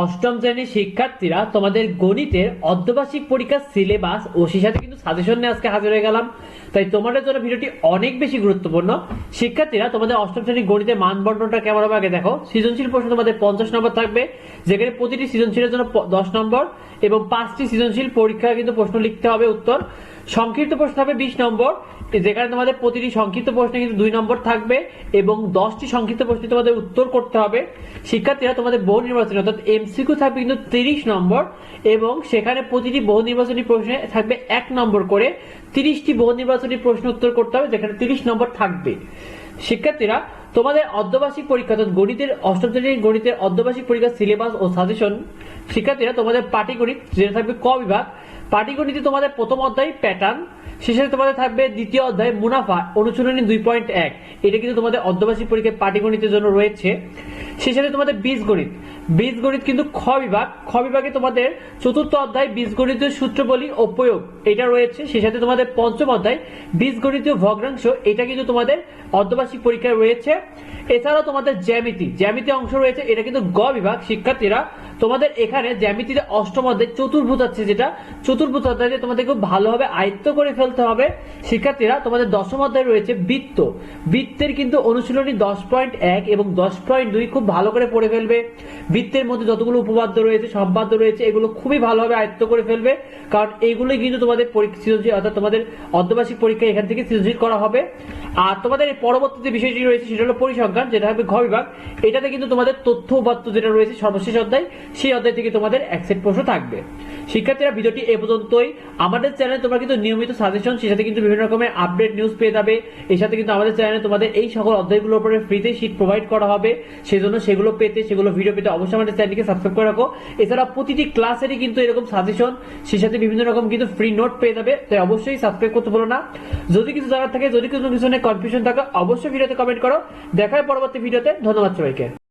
অষ্টম শ্রেণির শিক্ষার্থীরা তোমাদের গণিতের অর্ধবার্ষিক পরীক্ষার সিলেবাস ও সেই সাথে কিন্তু সাজেশন নিয়ে আজকে হাজির হয়ে গেলাম। তাই তোমাদের জন্য ভিডিওটি অনেক বেশি গুরুত্বপূর্ণ। শিক্ষার্থীরা, তোমাদের অষ্টম শ্রেণির গণিতের মানবন্টনটা কেমন হবে আগে দেখো। সৃজনশীল প্রশ্ন তোমাদের পঞ্চাশ নম্বর থাকবে, যেখানে প্রতিটি সৃজনশীলের জন্য দশ নম্বর এবং পাঁচটি সৃজনশীল পরীক্ষায় কিন্তু প্রশ্ন লিখতে হবে উত্তর। সংক্ষিপ্ত প্রশ্ন হবে বিশ নম্বর। যেখানে তোমাদের প্রতিটি সংক্ষিপ্ত প্রশ্নে কিন্তু দুই নম্বর থাকবে এবং দশটি সংক্ষিপ্ত প্রশ্নে তোমাদের উত্তর করতে হবে। শিক্ষার্থীরা তোমাদের বহু নির্বাচনী, অর্থাৎ এমসিকিউ থাকবে কিন্তু তিরিশ নম্বর এবং সেখানে প্রতিটি বহু নির্বাচনী প্রশ্নে থাকবে এক নম্বর করে তিরিশটি বহু নির্বাচনী প্রশ্ন উত্তর করতে হবে যেখানে তিরিশ নম্বর থাকবে। শিক্ষার্থীরা, তোমাদের অর্ধবার্ষিক পরীক্ষা, অর্থাৎ গণিতের অষ্টম শ্রেণির গণিতের অর্ধবার্ষিক পরীক্ষার সিলেবাস ও সাজেশন শিক্ষার্থীরা তোমাদের পাটিগণিত যেটা থাকবে ক বিভাগ পাটিগণিতে তোমাদের প্রথম অধ্যায় প্যাটার্ন শেষে তোমাদের থাকবে দ্বিতীয় অধ্যায় মুনাফা, অনুশীলনী দুই পয়েন্ট এক। এটা কিন্তু তোমাদের অর্ধবার্ষিক পরীক্ষায় পাটিগণিতের জন্য রয়েছে। সেই তোমাদের বীজগণিত। বীজগণিত কিন্তু খ বিভাগ। খ বিভাগে তোমাদের চতুর্থ অধ্যায় বীজগণিতীয় সূত্রবলী ও প্রয়োগ, এটা রয়েছে। সেই সাথে তোমাদের পঞ্চম অধ্যায় বীজগণিতীয় ভগ্নাংশ, এটা কিন্তু তোমাদের অর্ধবার্ষিক পরীক্ষায় রয়েছে। এছাড়াও তোমাদের জ্যামিতি। জ্যামিতি অংশ রয়েছে। এটা কিন্তু গ বিভাগ, শিক্ষার্থীরা তোমাদের এখানে জ্যামিতিতে অষ্টম অধ্যায় চতুর্ভুজ আছে যেটা চতুর্ভুজ অধ্যায়ে তোমাদের খুব ভালোভাবে আয়ত্ত করে ফেলতে হবে। শিক্ষার্থীরা, তোমাদের দশম অধ্যায় রয়েছে বৃত্ত। বৃত্তের কিন্তু অনুশীলনী দশ পয়েন্ট এক এবং দশ পয়েন্ট দুই খুব ভালো করে পড়ে ফেলবে। বৃত্তের মধ্যে যতগুলো উপপাদ্য রয়েছে, সম্পাদ্য রয়েছে, এগুলো খুবই ভালোভাবে আয়ত্ত করে ফেলবে। কারণ এইগুলোই কিন্তু তোমাদের সৃজনশীল, অর্থাৎ তোমাদের অর্ধবার্ষিক পরীক্ষা এখান থেকে সৃজনশীল করা হবে। আর তোমাদের এই পরবর্তী যে বিষয়টি রয়েছে, সেটা হলো পরিসংখ্যান, যেটা হবে ঘ বিভাগ। এটাতে কিন্তু তোমাদের তথ্য উপাত্ত যেটা রয়েছে, সর্বশেষ অধ্যায়, সেই অধ্যায় থেকে তোমাদের এক প্রশ্ন থাকবে। শিক্ষার্থীরা, ভিডিওটি এ পর্যন্তই। আমাদের চ্যানেলে তোমরা কিন্তু নিয়মিত সাজেশন সেই সাথে কিন্তু বিভিন্ন রকমের আপডেট নিউজ পেয়ে যাবে। এর সাথে কিন্তু আমাদের চ্যানেলে তোমাদের এই সকল অধ্যায়গুলোর উপরে ফ্রিতে শীট প্রোভাইড করা হবে। সেজন্য সেগুলো পেতে, সেগুলো ভিডিও পেতে অবশ্যই আমাদের চ্যানেলকে সাবস্ক্রাইব করে রাখো। এছাড়া প্রতিটি ক্লাসেরই কিন্তু এরকম সাজেশন সেই সাথে বিভিন্ন রকম কিন্তু ফ্রি নোট পেয়ে যাবে। তাই অবশ্যই সাবস্ক্রাইব করতে বলো না। যদি কিছু জানার থাকে, যদি কিছু কিছু কনফিউশন থাকে অবশ্যই ভিডিওতে কমেন্ট করো। দেখার পরবর্তী ভিডিওতে ধন্যবাদ সবাইকে।